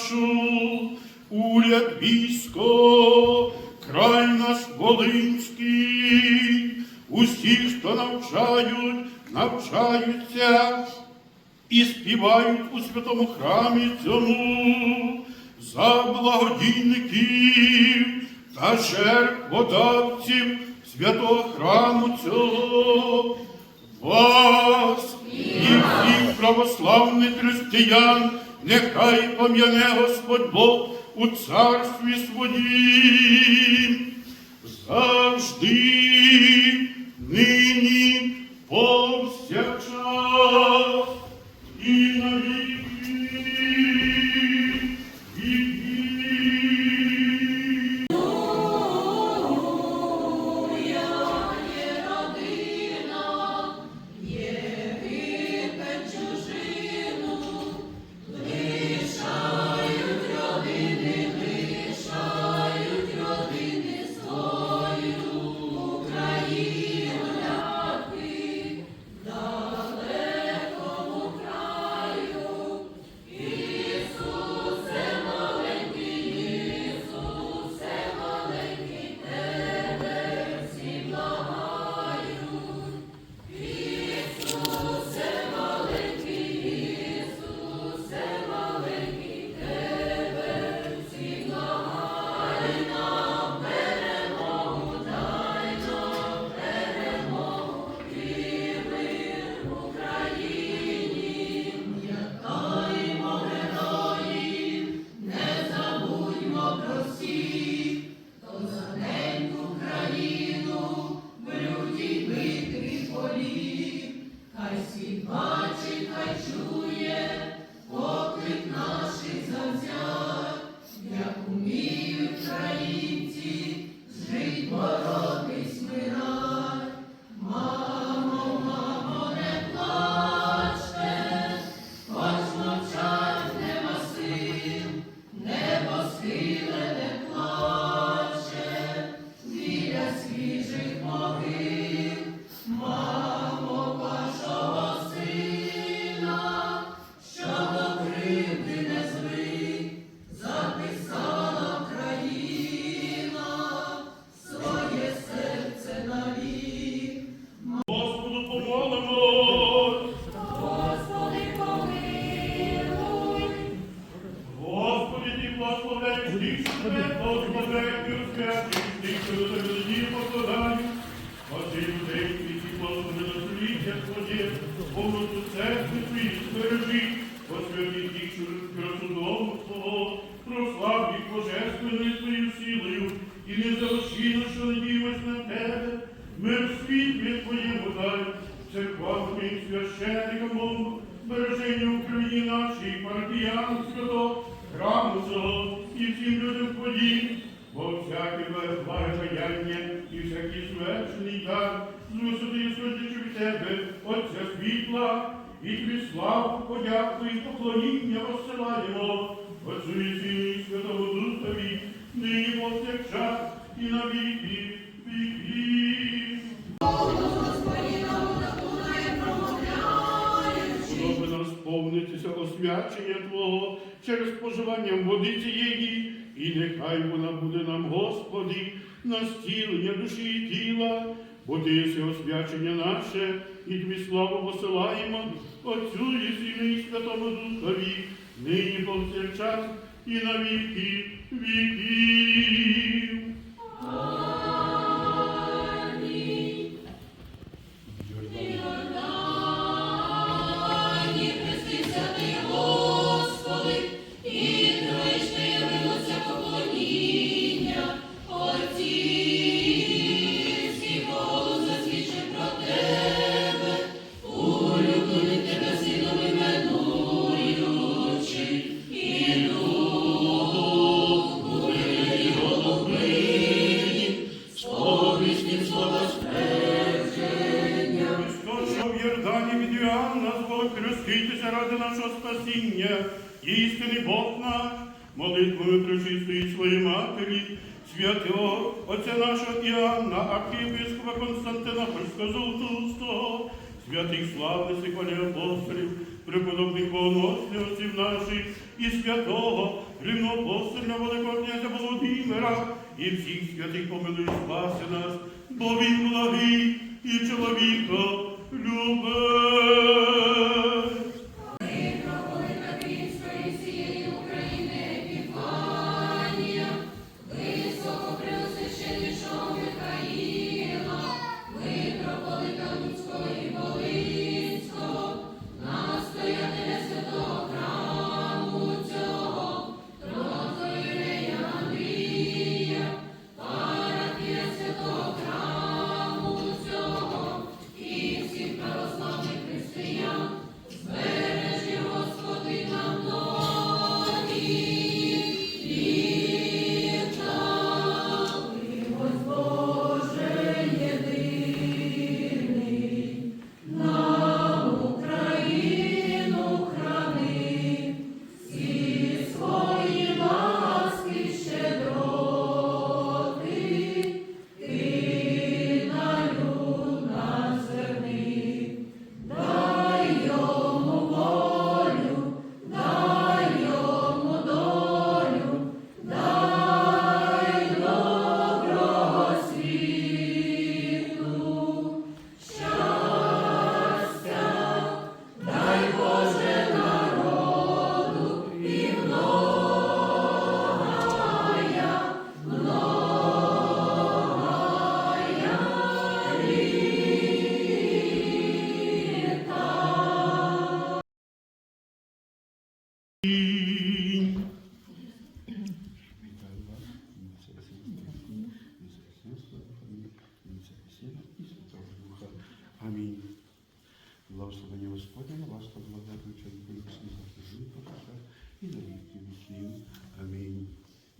нашу, уряд військо, край наш Волинський, усі, хто навчають, навчаються і співають у святому храмі цьому за благодійників та жертводавців святого храму цього. Вас і всіх православних християн, нехай пом'яне Господь Бог у царстві своїм. Завжди, нині, Твоє, повноту церкви Твої збережи, освяти тих, що красу дому Твого, прослав їх божественною Твоєю силою, і не залишіно, що надіємось на Тебе. Мир в світлі Твоєму дай, церква Твоїм священникам Богу, береження Україні нашій, парафіян свято, храму цього і всім людям Твоїм, бо всяке благодаяння і всякий звершений дар, з висоти сходячи від Тебе, Отця світла, і тобі славу, подяку і поклоніння посилаємо, Отцю і Сину і Святому Духові, нині повсякчас і на віки віків. Наклонає, промовляючи. Подобно освячення Твого через споживання води цієї, і нехай вона буде нам, Господи, на зцілення душі і тіла, бо Ти єси освячення наше, і Тобі славу посилаємо Отцю і Сину і Святому Духові, нині повсякчас і на віки. Причистої своєї матері, святого Отця нашого Іоанна, архієпископа Константина Польського Золотустого, святих славних апостолів, преподобних богоносних отців наших і святого рівноапостольного великого князя Володимира, і всіх святих помилуй спаси нас, бо він благий і чоловіка любить.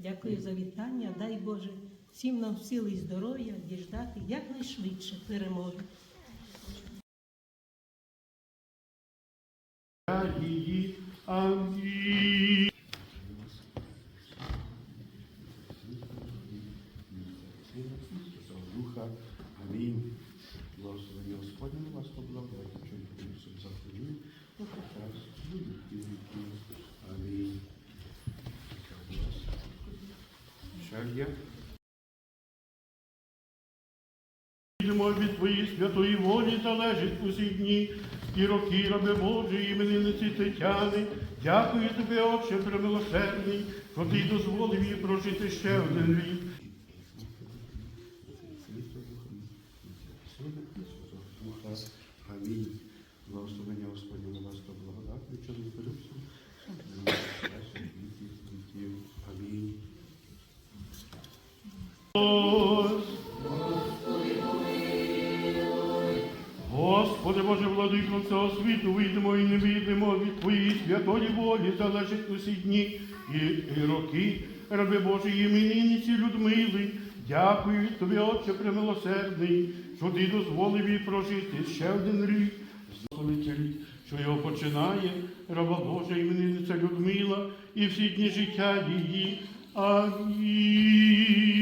Дякую за вітання. Дай Боже всім нам сили і здоров'я діждати якнайшвидше перемоги. Амінь. Духа. Амінь. Благословення Господня, вас віків. Амінь. Вітаю вас. Жаль я. Йдемо від Твоєї святої волі залежить усі дні і роки раби Божої іменинниці Тетяни. Дякую тобі, Отче, премилосердний, що ти дозволив їй прожити ще один рік. Амінь. Благословення Господня на вас благодатне, через Божу. Амінь. Господи Боже, владико цього світу, вийдемо і не вийдемо від Твоєї святої волі, залежить усі дні і, і роки, раби Божої іменинниці Людмили. Дякую Тобі, Отче премилосердний, що Ти дозволив їй прожити ще один рік. Зловитель, що його починає, раба Божа іменинниця Людмила, і всі дні життя її. Амінь.